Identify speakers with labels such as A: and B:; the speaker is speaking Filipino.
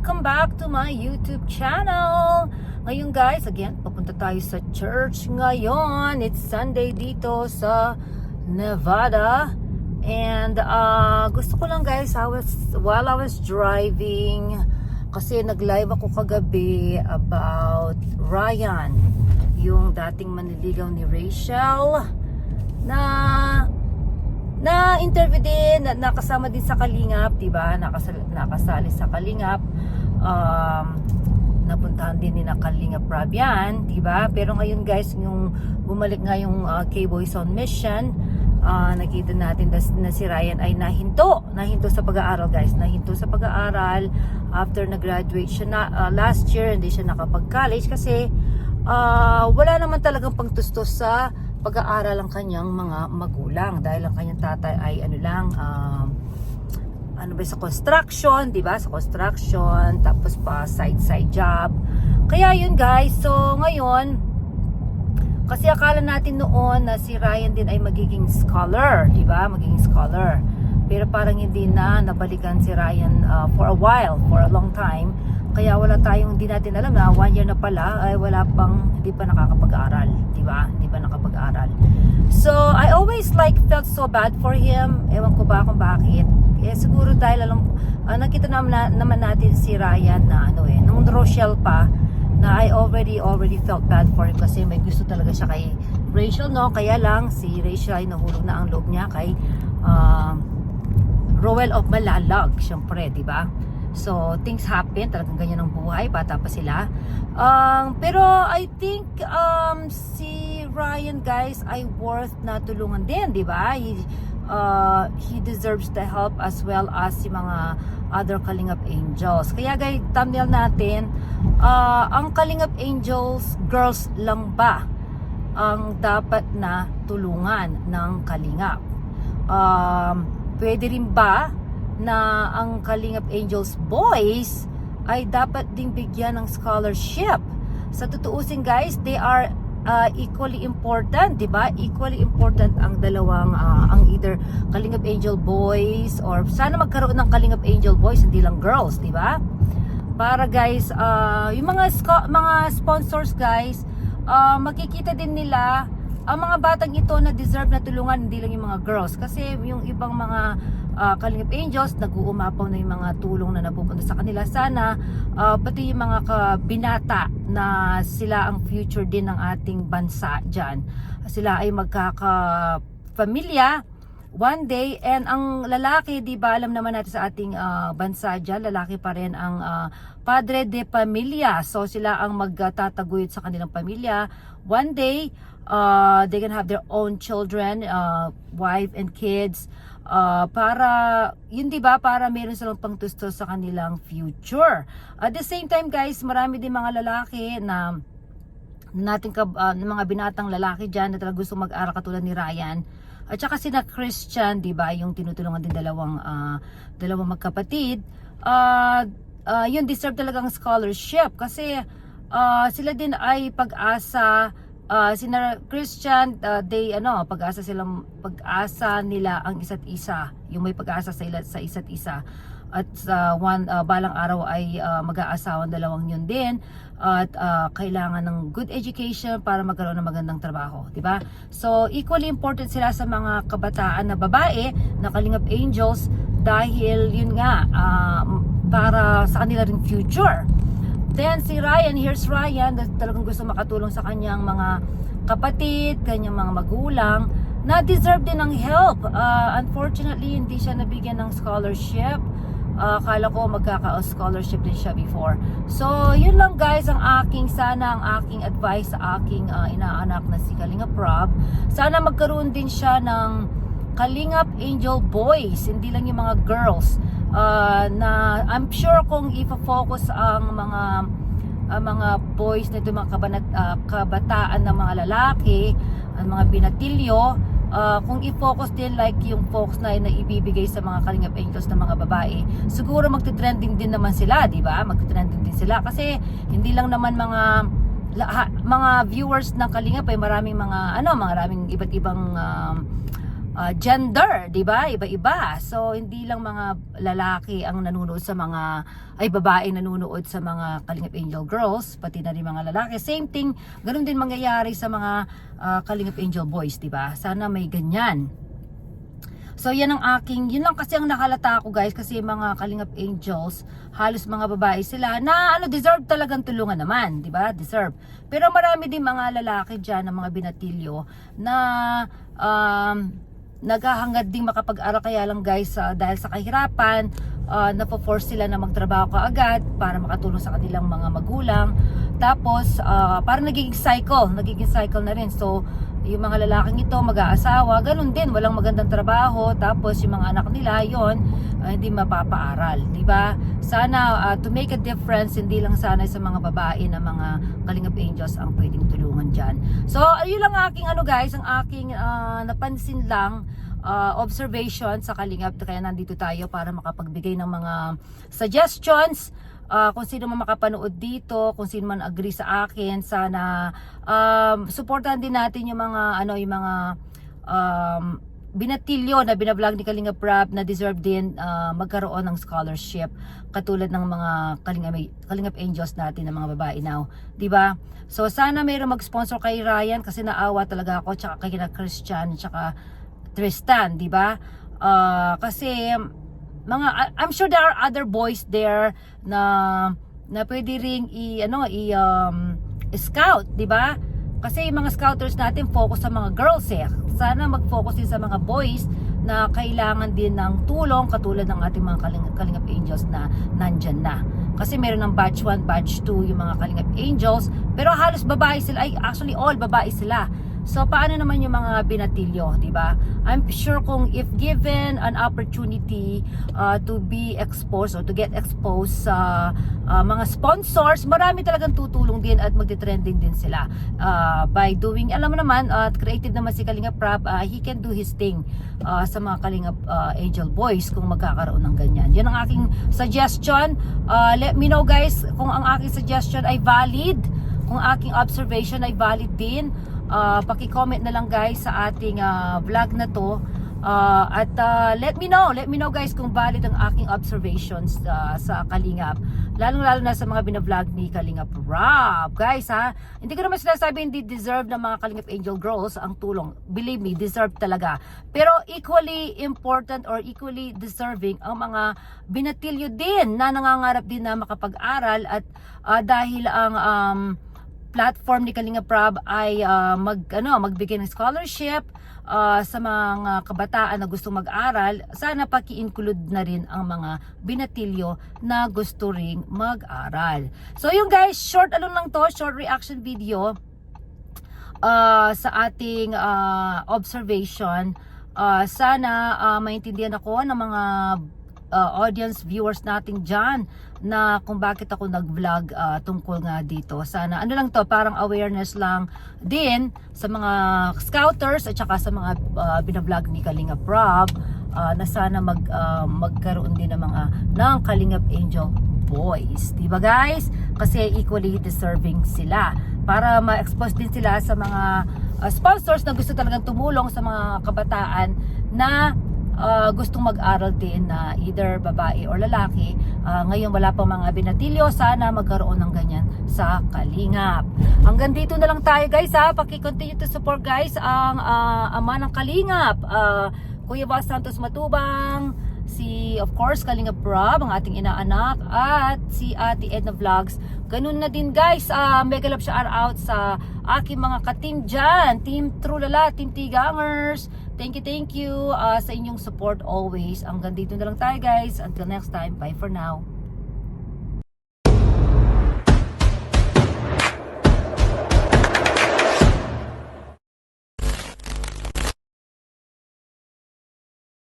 A: welcome back to my YouTube channel. Ngayon guys, again, papunta tayo sa church ngayon. It's Sunday dito sa Nevada. And uh, gusto ko lang guys, I was, while I was driving, kasi nag-live ako kagabi about Ryan, yung dating manliligaw ni Rachel, na na interview din na, nakasama din sa Kalingap, 'di ba? Nakasali, nakasali sa Kalingap. Um napuntahan din ni na Kalingap Rob yan, 'di ba? Pero ngayon guys, yung bumalik nga yung uh, K-Boys on mission, uh, nakita natin na, na si Ryan ay nahinto, nahinto sa pag-aaral guys, nahinto sa pag-aaral after na-graduate siya na uh, last year, hindi siya nakapag-college kasi uh, wala naman talagang pangtustos sa pag-aaral ang kanyang mga magulang dahil ang kanyang tatay ay ano lang um, ano ba sa construction, 'di ba? Sa construction, tapos pa side side job. Kaya yun guys. So ngayon kasi akala natin noon na si Ryan din ay magiging scholar, 'di ba? Magiging scholar. Pero parang hindi na nabalikan si Ryan uh, for a while, for a long time. Kaya wala tayong hindi natin alam na one year na pala ay wala pang hindi pa nakakapag-aral, 'di ba? Hindi pa nakapag-aral. So, I always like felt so bad for him. Ewan ko ba kung bakit. Eh siguro dahil alam uh, nakita naman, na, naman natin si Ryan na ano eh, nung Rochelle pa na I already already felt bad for him kasi may gusto talaga siya kay Rachel no kaya lang si Rachel ay nahulog na ang loob niya kay uh, Rowell of Malalag syempre di ba So, things happen. Talagang ganyan ang buhay. Bata pa sila. Um, pero, I think, um, si Ryan, guys, ay worth na tulungan din, di ba? He, uh, he deserves the help as well as si mga other Kalingap Angels. Kaya, guys, thumbnail natin, uh, ang Kalingap Angels, girls lang ba ang dapat na tulungan ng Kalingap? Um, pwede rin ba na ang Kalingap Angels boys ay dapat ding bigyan ng scholarship. Sa tutuusin guys, they are uh, equally important, 'di ba? Equally important ang dalawang uh, ang either Kalingap Angel boys or sana magkaroon ng Kalingap Angel boys, hindi lang girls, 'di ba? Para guys, uh, yung mga mga sponsors guys, uh, makikita din nila ang mga batang ito na deserve na tulungan hindi lang yung mga girls. Kasi yung ibang mga uh, Kalingap Angels nag-uumapaw na yung mga tulong na napupunta sa kanila. Sana uh, pati yung mga kabinata na sila ang future din ng ating bansa dyan. Sila ay magkaka pamilya one day. And ang lalaki di ba alam naman natin sa ating uh, bansa dyan lalaki pa rin ang uh, padre de pamilya so sila ang magtataguyod sa kanilang pamilya. One day uh, they can have their own children uh, wife and kids. Uh, para yun 'di ba? Para meron silang pangtustos sa kanilang future. At the same time guys marami din mga lalaki na nating uh, mga binatang lalaki diyan na talaga gusto mag-aral katulad ni Ryan. At saka sina Christian, 'di ba, yung tinutulungan din dalawang uh, dalawang magkapatid. Uh, uh, yun deserve talagang scholarship. Kasi uh, sila din ay pag-asa uh, sina Christian uh, they ano pag-asa silang pag-asa nila ang isa't isa yung may pag-asa sa, sa isa't isa at sa uh, one uh, balang araw ay uh, mag-aasawan dalawang yun din at uh, kailangan ng good education para magkaroon ng magandang trabaho, 'di ba? So equally important sila sa mga kabataan na babae na Kalingap Angels dahil yun nga uh, para sa kanila ring future. Then si Ryan, here's Ryan, talagang gusto makatulong sa kanyang mga kapatid, kanyang mga magulang na deserve din ng help. Uh, unfortunately, hindi siya nabigyan ng scholarship uh, akala ko magkaka-scholarship din siya before. So, yun lang guys ang aking, sana ang aking advice sa aking uh, inaanak na si Kalingap Rob. Sana magkaroon din siya ng Kalingap Angel Boys, hindi lang yung mga girls. Uh, na I'm sure kung i-focus ang mga uh, mga boys na ito, mga kabanat, uh, kabataan ng mga lalaki, ang mga binatilyo, uh, kung i-focus din like yung focus na, na ibibigay sa mga Kalingap Angels na mga babae, siguro magte-trending din naman sila, di ba? Magte-trending din sila kasi hindi lang naman mga mga viewers ng Kalingap ay maraming mga ano, maraming iba't ibang uh, uh, gender, 'di ba? Iba-iba. So hindi lang mga lalaki ang nanonood sa mga ay babae nanonood sa mga Kalingap Angel girls, pati na rin mga lalaki. Same thing, ganun din mangyayari sa mga uh, Kalingap Angel boys, 'di ba? Sana may ganyan. So yan ang aking, yun lang kasi ang nakalata ko guys kasi mga Kalingap Angels, halos mga babae sila na ano deserve talagang tulungan naman, 'di ba? Deserve. Pero marami din mga lalaki diyan ng mga binatilyo na um, naghahangad ding makapag-aral kaya lang guys ah, dahil sa kahirapan uh, napo-force sila na magtrabaho kaagad para makatulong sa kanilang mga magulang. Tapos uh, parang nagiging cycle nagiging cycle na rin. So yung mga lalaking ito mag-aasawa ganun din. Walang magandang trabaho. Tapos yung mga anak nila yon hindi mapapaaral di ba? Sana uh, to make a difference hindi lang sana sa mga babae na mga kalingap angels ang pwedeng tulungan dyan so yun lang aking ano guys ang aking uh, napansin lang uh, observation sa Kalingap. Kaya nandito tayo para makapagbigay ng mga suggestions uh, kung sino man makapanood dito, kung sino man agree sa akin, sana um, supportan din natin yung mga ano yung mga um, binatilyo na binablog ni Kalinga Prab na deserve din uh, magkaroon ng scholarship katulad ng mga Kalingap, Kalingap Angels natin ng mga babae now. ba? So sana mayroong mag-sponsor kay Ryan kasi naawa talaga ako tsaka kay na Christian tsaka Tristan, 'di ba? Uh, kasi mga I'm sure there are other boys there na na pwede ring i ano i um, scout, 'di ba? Kasi yung mga scouters natin focus sa mga girls eh. Sana mag-focus din sa mga boys na kailangan din ng tulong katulad ng ating mga Kalingap, Kalingap Angels na nandyan na. Kasi meron ng batch 1, batch 2 yung mga Kalingap Angels. Pero halos babae sila. Ay, actually all babae sila. So paano naman yung mga binatilyo, 'di ba? I'm sure kung if given an opportunity uh, to be exposed or to get exposed sa uh, mga sponsors, marami talagang tutulong din at magte-trending din sila uh, by doing alam mo naman, uh, creative naman si Kalinga Prab, uh, he can do his thing uh, sa mga Kalinga uh, Angel Boys kung magkakaroon ng ganyan. Yan ang aking suggestion. Uh, let me know guys kung ang aking suggestion ay valid, kung aking observation ay valid din uh, paki-comment na lang guys sa ating uh, vlog na to. Uh, at uh, let me know let me know guys kung valid ang aking observations uh, sa Kalingap. Lalong lalo na sa mga binavlog ni Kalingap Rob. Guys ha? Hindi ko naman sinasabi hindi deserve ng mga Kalingap Angel Girls ang tulong. Believe me deserve talaga. Pero equally important or equally deserving ang mga binatilyo din na nangangarap din na makapag-aral at uh, dahil ang um, platform ni Kalinga Prab ay uh, mag ano magbigay ng scholarship uh, sa mga kabataan na gustong mag-aral. Sana paki-include na rin ang mga binatilyo na gusto ring mag-aral. So yung guys short ano lang to short reaction video uh, sa ating uh, observation. Uh, sana uh, maintindihan ako ng mga uh, audience viewers nating dyan na kung bakit ako nag-vlog uh, tungkol nga dito. Sana ano lang to, parang awareness lang din sa mga scouters at saka sa mga uh, binablog ni Kalinga Prab uh, na sana mag, uh, magkaroon din ng mga ng Kalingap Angel boys. Di ba guys? Kasi equally deserving sila. Para ma-expose din sila sa mga uh, sponsors na gusto talagang tumulong sa mga kabataan na uh, gustong mag-aral din na either babae or lalaki. Uh, ngayon wala pa mga binatilyo, sana magkaroon ng ganyan sa Kalingap. Hanggang dito na lang tayo guys ha. Paki-continue to support guys ang uh, ama ng Kalingap. Uh, Kuya Bas Santos Matubang, si of course Kalinga Prab, ang ating inaanak at si Ate Edna Vlogs. Ganun na din guys, uh, mega love shout out sa aking mga ka-team dyan, Team Trulala, Team Tigangers. Thank you, thank you uh, sa inyong support always. Hanggang dito na lang tayo guys. Until next time, bye for now.